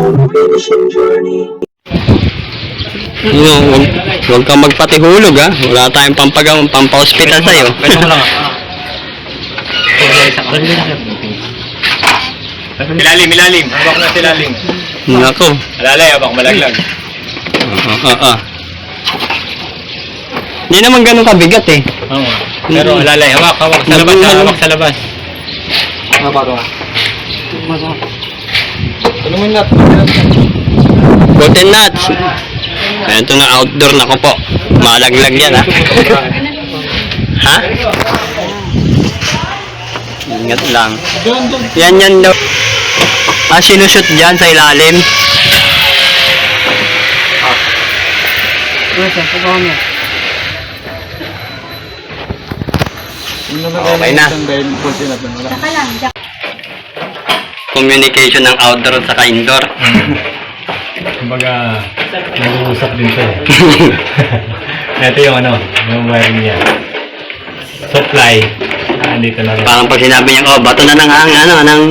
Ano, huwag, huwag kang magpatihulog ha. Wala tayong pampagaw, pampa-hospital sa'yo. Pwede mo lang. Ilalim, ilalim. Habak na silalim. Nako. Alalay, habak malaglag. Ah, ah, ah. Hindi naman ganun kabigat eh. Oo. Pero alalay, hawak, hawak sa labas, ha, hawak sa labas. Tulungan natin. Butin nuts. Ito na outdoor na ko po. Malaglag yan ha. ha? Ingat lang. Yan yan daw. Ah, sinushoot dyan sa ilalim. Okay na. Saka lang. Communication ng outdoor saka indoor. Kumbaga, nag-uusap din siya eh. Ito yung ano, yung wiring niya. Supply. Ah, dito na rin. Parang pag sinabi niya, oh, bato na ng hangin, ano, ng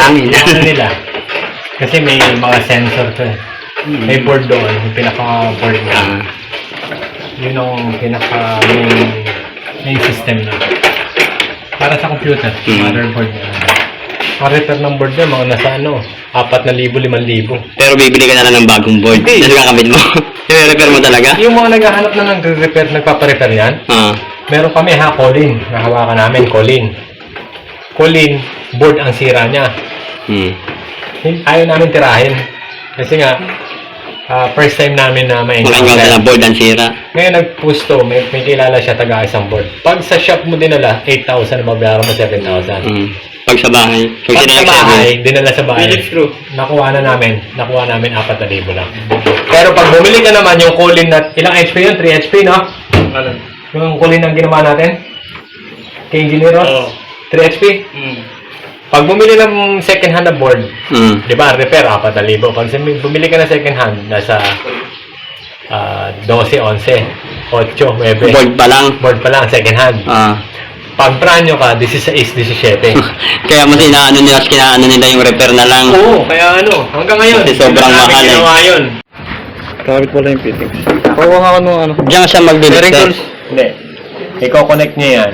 hangin. ano nila? Kasi may mga sensor to eh. May board doon, yung pinaka-board niya. Ah, Yun ang pinaka main, system na. Para sa computer, Hmm. motherboard niya. Ang repair ng board niya, mga nasa ano, 4,000, 5,000. pero bibili ka na lang ng bagong board. Hindi. Tapos kakamit mo. I-repair mo talaga? Yung mga naghahanap na ng repair, nagpaparepair yan, Ah. meron kami ha, Colin. Nahawakan namin, Colin. Colin, board ang sira niya. Hmm. Hin- Ayaw namin tirahin. Kasi nga, ah, first time namin na may Makaingaw na board ang sira. Ngayon nag-push to, may, may kilala siya taga isang board. Pag sa shop mo dinala, 8,000 na mabayaran mo 7,000. Hmm. Pag sa bahay. Pag, Pag sa bahay, dinala sa bahay. Nakuha na namin, nakuha namin 4,000 lang. Pero pag bumili ka naman yung Colin na, ilang HP yun? 3 HP, no? Ano? Yung Colin ang ginawa natin? Kay Engineer Ross? Oo. 3 HP? Hmm. Pag bumili ng second hand na board, Hmm. di ba, repair, 4,000. Pag bumili ka ng second hand, nasa ah 12, 11, 8, 9. Board pa lang. Board pa lang, second hand. Ah. Pag new ka, 16, 17. Kaya mas inaano nila, kinaano nila yung repair na lang. Oo, kaya ano, hanggang ngayon. Kasi sobrang mahal eh. ginawa yun. Kapit wala yung fittings. Kuha nga ako nung ano. Diyan siya magdi-detect. Hindi. Iko-connect niya yan.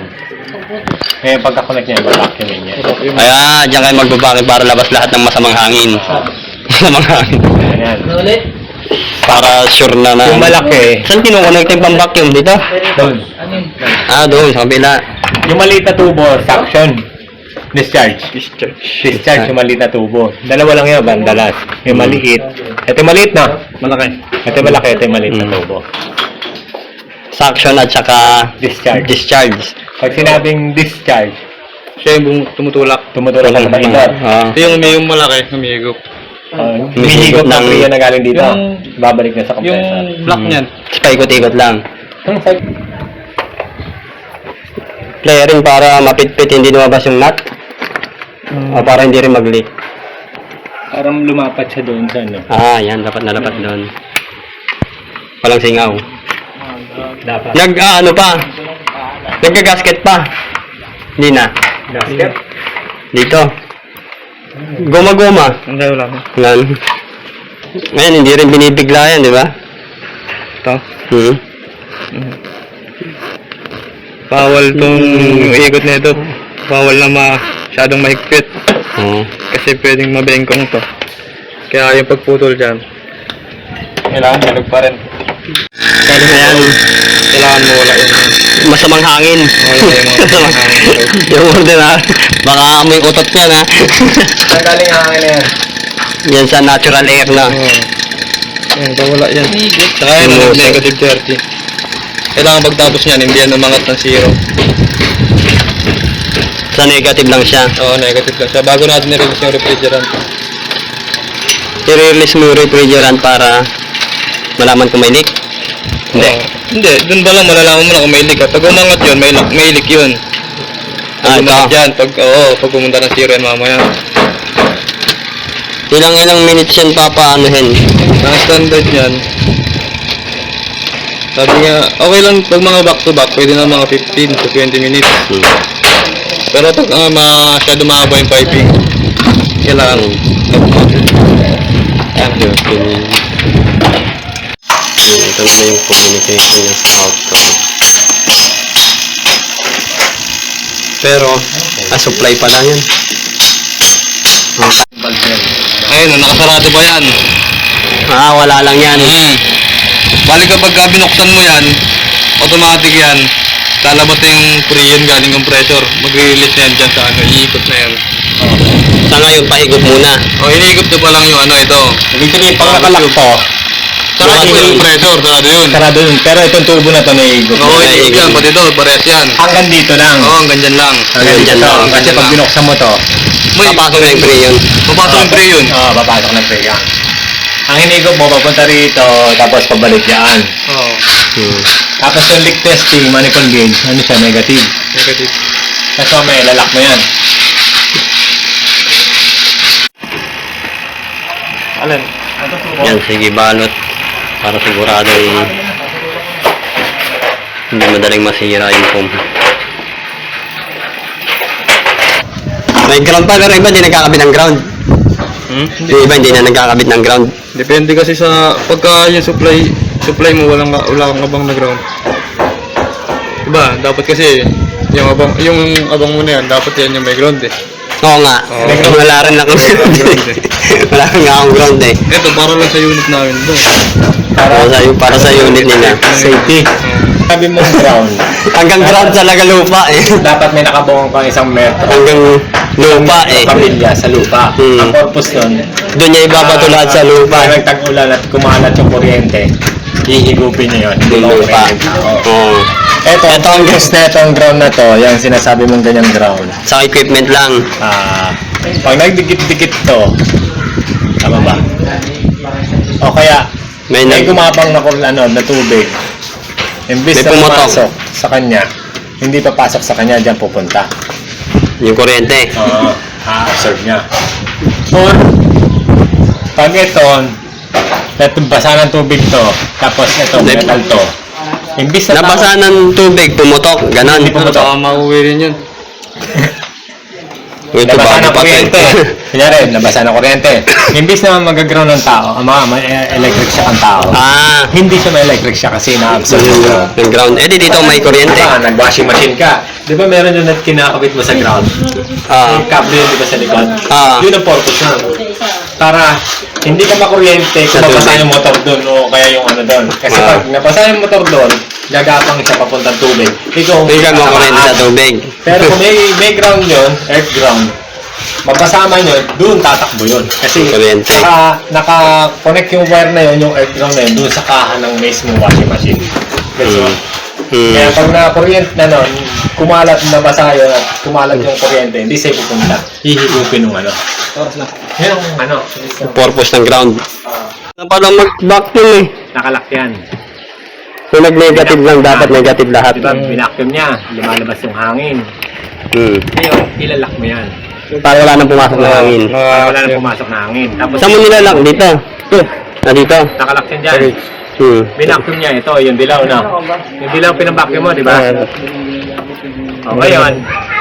Ngayon, pagka-connect niya, vacuumin niya. Kaya diyan kayo magbabakit para labas lahat ng masamang hangin. masamang hangin. Ayan. Para sure na na. Yung malaki, Saan kinukonect yung pang vacuum dito? doon. Ah, doon, sa kabila. Yung maliit na tubo, suction. Discharge. Discharge. Discharge yung maliit na tubo. Dalawa lang yun, bandalas. Yung maliit. Ito yung maliit na. Malaki. Ito yung malaki, ito yung maliit na Mm. tubo. Suction at saka Discharge. discharge. Pag sinabing discharge, Siya yung tumutulak. tumutulak ka sa. Ah. Ito yung may yung malaki, humihigop. Uh, Humihigop Humihigop ng kriya na galing dito. Yung- Babalik na sa Yung compressor. block Mm. niyan. Tapos paikot-ikot lang. Hmm, Flaring para mapitpit hindi lumabas yung nut. O para hindi rin mag-leak. Parang lumapat siya doon sa ano. Ah, yan. Dapat na dapat doon. Walang singaw. Dapat. Nag, ah, ano pa? Nagka-gasket pa. Hindi na. Gasket. Dito. Goma-goma. Ang dahil lang. Yan. Ngayon, hindi rin binibigla yan, di ba? Ito. Hmm. Bawal tong ikot na ito. Bawal na masyadong mahigpit. Oo. Kasi pwedeng mabengkong to. Kaya yung pagputol dyan, kailangan halog pa rin. Na yan. Kailangan mo wala yung Masamang hangin. Wala yung mga masamang hangin. yung order na. Baka may utot yan, ha? Saan galing ang hangin na yan? yan sa natural air na. Oo. Yan, bawala yan. Saka yun, Sinuso. negative 30. Kailangan pagtapos niyan, hindi yan umangat ng zero. Sa negative lang siya. Oo, negative lang siya. Bago natin nirelease yung refrigerant. I-release mo yung refrigerant para malaman kung may leak. Hindi. Hindi, dun ba lang malalaman mo na kung may leak. Pag umangat yun, may, may leak yun. Ah, Pag ito. umangat yan, pag, oo, pag pumunta ng zero yan mamaya. Ilang ilang minutes yan papaanuhin. Ang standard yan, sabi niya, okay lang pag mga back to back, pwede na mga 15 to 20 minutes. Hmm. Pero pag uh, masyado mahaba yung piping, kailangan Ito yung... Ito na yung communication niya sa outcome. Pero, ah, supply pa lang yan. Ayun, nakasarado ba yan? Ah, wala lang yan. Hmm. Balik kapag ka binuksan mo yan, automatic yan. Lalabas na yung freon galing compressor. Magre-release na yan dyan sa ano, iikot na yan. Sa ngayon, pahigop muna. O, iniikot na pa lang yung ano, ito. Ibig sabihin, pag nakalak to, Sarado yung yun. compressor, sarado yun. sarado yun. Pero itong tubo na to naiigop. Oo, iniikot yan, pati ito, parehas yan. Hanggang dito lang. Oo, hanggang dyan lang. Hanggang Hanggang lang. Kasi pag binuksan mo to, May, Papasok na yung freon. papasok yung freon. Oo, papasok ng freon. Ang hinigop mo, papunta rito, tapos pabalik yan. Oo, Hmm. Tapos yung leak testing, manifold gauge, ano siya, negative. negative. Tapos mamaya, lalak mo yan. Alin? Yan, sige, balot. Para sigurado ay hindi madaling masira yung pump. May ground pa, pero iba hindi nagkakabit ng ground. Hmm? Yung iba hindi na nagkakabit ng ground. Depende kasi sa pagka yung supply supply mo walang wala kang abang na ground. Diba? Dapat kasi yung abang yung abang mo na yan, dapat yan yung may ground eh. Oo nga, Oo. wala rin akong ground eh. wala rin nga akong ground eh. Ito para lang sa unit namin to. Para sa, para sa unit nila. Safety. Sabi mo ground, Hanggang ground talaga lupa eh. dapat may nakabungong pang isang metro. Hanggang lupa eh. Pamilya sa lupa. Hmm. Ang purpose nun, Doon niya ibabato lahat sa lupa. Pag nagtag-ulan at kumalat yung kuryente, hihigupin niyo yun. Yung lupa. Oo. Ito, ito ang guess na itong ground na to, yung sinasabi mong ganyang ground. Sa equipment lang. Ah, pag nagdikit-dikit to, tama ba? O kaya, May may nag... gumabang na kul- ano, na tubig. Imbis May na pumasok sa kanya, hindi papasok sa kanya, diyan pupunta. Yung kuryente. Oo, a-absorb niya. Or, pag ito, ito basa ng tubig to, tapos ito, Hindi. metal to. Imbis na Nabasa ng tubig, pumutok, ganon. Hindi pumotok. baka mauwi rin yun. Ito Nabasa bago ng pa to kuryente. eh. Kunyari, nabasa ng kuryente. Imbis na magaground ng tao, ama, may electric siya ang tao. Ah, Hindi siya may electric siya kasi na-absorb yung ground. yung ground. Eh, di dito may kuryente. Diba, nag-washing machine ka. Di ba meron yung kinakabit mo sa ground? Ah, Yung cable yun, di ba sa likod? Ah. Yun ang purpose nun. Para hindi ka makuryente kung Sa mabasa tubig. yung motor doon o kaya yung ano doon. Kasi Ah. pag nabasa yung motor doon, gagapang siya papuntang tubig. Ikaw, hindi ka mo kuryente sa tubig. Pero kung may, may ground yun, earth ground, magkasama nyo, doon tatakbo yun. Kasi Kuryente. naka, naka-connect yung wire na yun, yung earth ground na yun, doon sa kaha ng mismo washing machine. Gets mo? Hmm. Kaya pag na-kuryente na nun, kumalat na basa yun at kumalat yung kuryente, hindi sa'yo pupunta. Hihigupin ng ano. Yun ang ano. Purpose ng ground. Na pala mag-vacuum eh. Nakalak yan. Kung nag-negative lang, dapat negative lahat. Diba, binacuum niya, lumalabas yung hangin. Hmm. Ngayon, ilalak mo yan. Para wala nang pumasok na hangin. Para wala na pumasok na hangin. Tapos, Saan mo nilalak? Dito. Ah, dito. nakalak yan dyan. Hmm. Binacuum niya ito, yung dilaw na. Yung dilaw pinabacuum mo, di ba? O ngayon,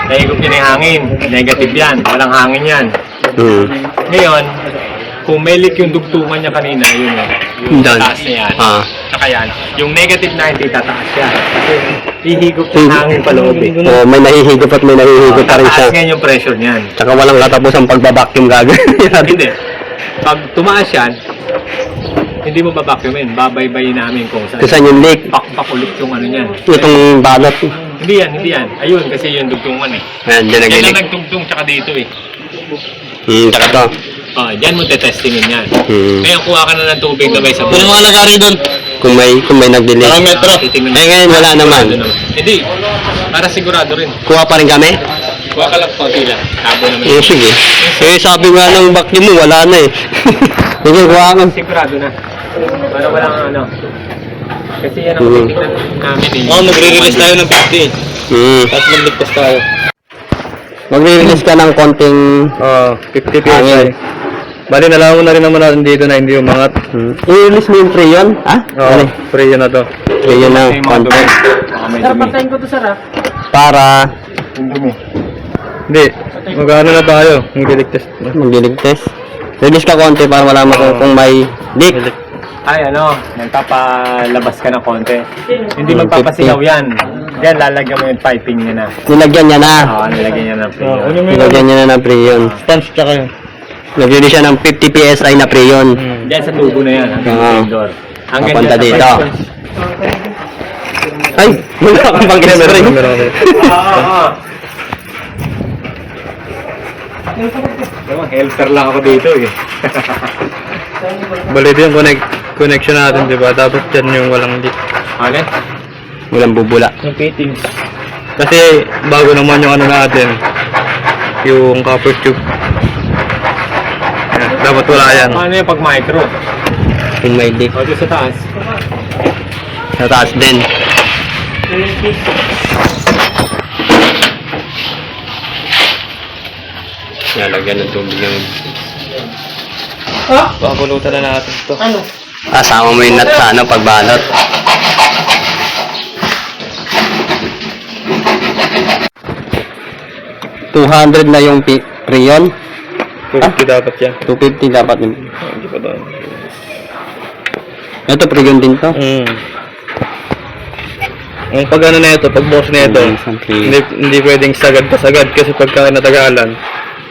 nahigop niya na yung hangin. Negative yan, walang hangin yan. Hmm. Ngayon, kung may leak yung dugtungan niya kanina, yun yun. Yung Doon. taas na yan. Ah. Saka yan. Yung negative 90, tataas yan. Kasi ihigop yung hangin pa loob eh. Oh, may nahihigop at may nahihigop pa rin siya. Tataas ngayon yung pressure niyan. Tsaka walang katapos ang pagbabacuum gagawin. Hindi. Pag tumaas yan, hindi mo babacuumin. Babaybayin namin kung saan. Saan yung leak. Pakpak ulit yung ano niyan. Itong balot. Hindi yan, hindi yan. Ayun, kasi yung dugtungan eh. Ayan, dyan Yan nag-leak. ang nagtugtong tsaka dito eh. Hmm, tsaka to. Oh, diyan mo tetestingin yan. Hmm. Ngayon kuha ka na ng tubig na may sabon. Ano mga lagari doon? Kung may, kung may nag-delay. Parang metro. Titingnan. Eh, ngayon wala naman. Sigurado Hindi. Para sigurado rin. Kuha pa rin kami? Kuha ka lang konti lang. Tabo naman. Eh, sige. Eh, sabi nga ng vacuum mo, wala na eh. Sige, kuha ka. Sigurado na. Para walang ano. Kasi yan ang Hmm. titignan namin eh. Oo, magre-release tayo ng 50. Hmm. Tapos magligtas tayo. Magre-release ka ng konting... Oo, 50 Hangin. Bali, nalaman mo na rin naman natin dito na hindi umangat. Hmm. I-release mo yung freon? Ha? Oo, Ano? free yun na to. Freon na. Baka may dumi. ko to sa rap. Para dumi. Hindi, mag-ano na tayo. Magdilig test. Release ka konti para malaman ko kung may leak. Ay, ano, nagpapalabas ka ng konti. Hindi Hmm, magpapasingaw yan. Yan, lalagyan mo yung piping niya na. Nilagyan niya na. Oo, nilagyan niya ng freon. Nilagyan niya na ng preyon. Sponge tsaka yun. Nag-release siya ng 50 PSI na preyon. Diyan sa tubo na yan, hanggang Oo. sa indoor. Hanggang Papunta dyan sa dito. Ay! Wala kang pang spray. Oo, oo. Diba, helper lang ako dito eh. Balito yung connect, connection natin, di ba? Dapat dyan yung walang leak. Ano? Walang bubula. Yung fittings. Kasi bago naman yung ano natin, yung copper tube. Yan, dapat wala yan. Paano yung pag micro? Kung may leak. O, sa taas. Sa taas din. Lalagyan ng tubig ng... Papulutan na natin to. Kasama mo yung nut sa ano, pagbalot. $200 na yung pi- preyon. 50 dapat yan. 250 dapat. yun. Hindi pa doon. Ito, preyon din to. Mm. Ang pag ano na ito, pag boss na ito, hindi, hindi pwedeng sagad ka sagad kasi pagka natagalan,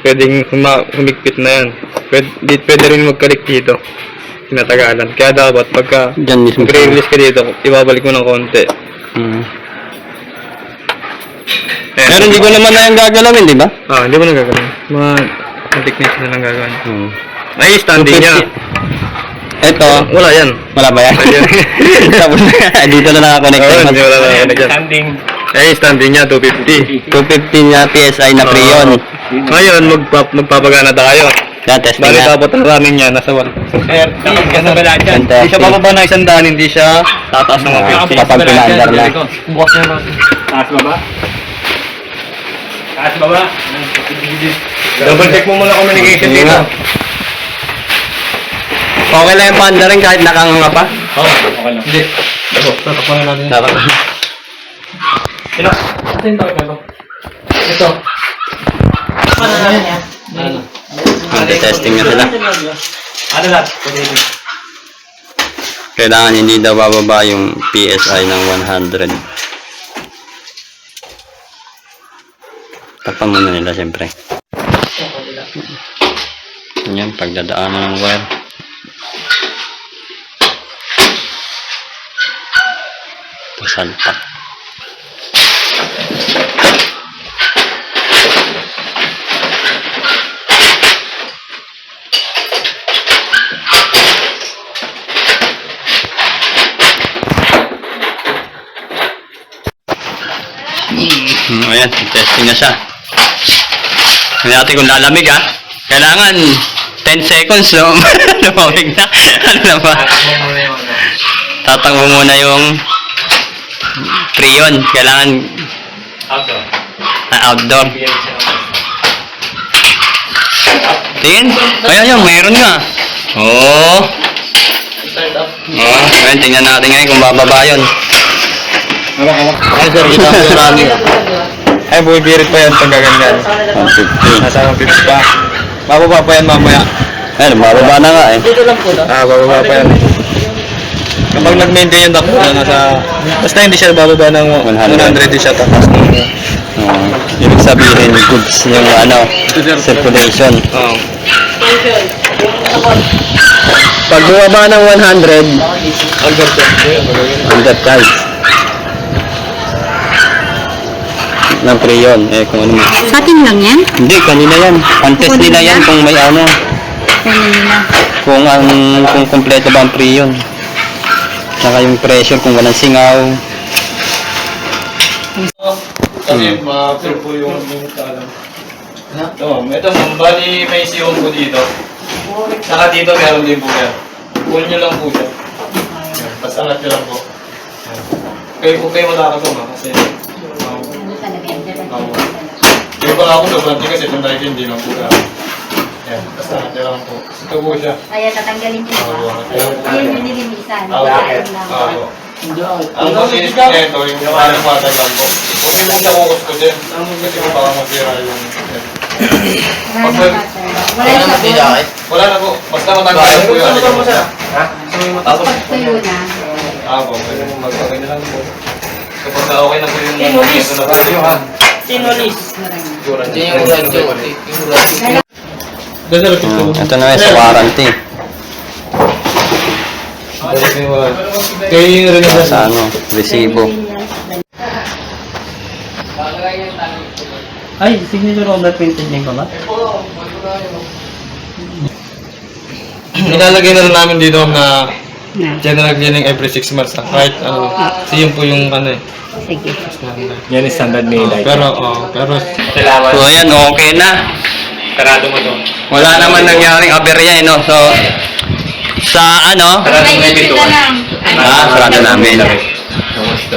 pwedeng huma, humigpit na yan. Pwede, pwede rin magkalik dito. Natagalan. Kaya dapat pagka Diyan mismo. mag-release ka dito, ibabalik mo ng konti. Mm. Ayan. Pero hindi ko naman na yung gagalawin, di ba? Ah, hindi mo na gagawin. Mga mga techniques na lang gagawin. Hmm. Ay, standing niya. Ito, Wala yan. wala ba yan? Ayun. Tapos dito na nakakonect. Oo, hindi wala na Ayan, yan. standing. Ay, standing niya, 250. 250 na PSI na preyon. Ngayon, magpa magpapagana tayo. Yan, testing Bali na. dapat ang running niya nasa 1. Dapat ka sa bala dyan. Yan, Hindi siya bababa ng isang daan, hindi siya tataas ng Ah, 150. kapag pinaandar na. Bukas niya natin. Taas baba. Taas baba. Double check mo muna communication Hindi dito. Okay lang yung panda rin kahit nakanganga pa? Oo, okay lang. Hindi. Ito, tatakpan na natin. Dapat. Sino? Ito. Magte-testing na sila. Ano lahat? Kailangan hindi daw bababa yung PSI ng 100. Tapan muna nila siyempre. Yan, pagdadaanan ng wire. Pasalpak. Ayan, testing na siya. Tingnan natin kung lalamig ha. Kailangan 10 seconds no? lumamig na. ano na ba? Tatakbo muna yung preyon. Kailangan Auto. na outdoor. Tingin. Kaya yun, mayroon nga. Oo. Oh. Ayan, tingnan natin ngayon kung bababa yun. Ay, sir, kita running. Ay, bumibirit pa yan pag gaganyan. 150. Nasa 150 pa. Bababa pa yan mamaya. Ayun, bababa na nga eh. Ah, bababa pa yan. Kapag nag-maintain yung takbo na nasa... Basta hindi siya bababa ng 100. 100, hindi siya ng... Oo. ibig sabihin, goods yung ano, circulation. Oo. Pag bumaba ng 100, Albert yan. Ng preyon. Eh, kung ano mo. Sa atin lang yan? Hindi, kanina yan. Contest nila yan kung may ano. Kunin nila. Kung ang kung kompleto ba ang preyon. Tsaka yung pressure kung walang singaw. Kasi ma-approve po yung unit na alam. Ito, ito ma'am, bali may siyong po dito. Saka dito meron din po yan. Pull nyo lang po siya. Basta angat nyo lang po. Yan. Okay, okay wala ka to ma, kasi... yung pala ako sobrang tigas, itong dahil hindi lang po ka. Yan, basta angat nyo lang po. Ito po siya. Kaya tatanggalin nyo Oo, ba? po. Ayun yung nilimisan. Ah, Kain lang. Oo. Ang niya ito, yung parang matag lang po. Huwag niyo muna kukus ko din. Kasi baka masira yung... Wala na. Wala yung sabon. Wala na po. Basta matanggal po yun. Tapos pag tuyo na, Ah, po. Pwede mo magpagay na lang po. Kapag na okay na po yung ito na po. Marami. Ito na yung sa warranty. Kaya yung rin yung Sa ano, resibo. Ay, signature order printed din ba ba? Nilalagay na rin namin dito na general cleaning every 6 months na. Kahit ano, kasi yun po yung ano eh. Sige. Yan yung standard ni Light. Pero, oh, pero, Salamat. So ayan, okay na. Sarado mo to. Wala naman nangyaring aberya eh, no? So, sa ano, Sarado mo yung lang. Ah, sarado namin. Kamusta?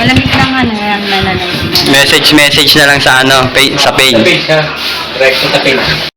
Malamig lang ano, yan nananay. message message na lang sa ano, page, sa Sa page. page ha. Direct sa page.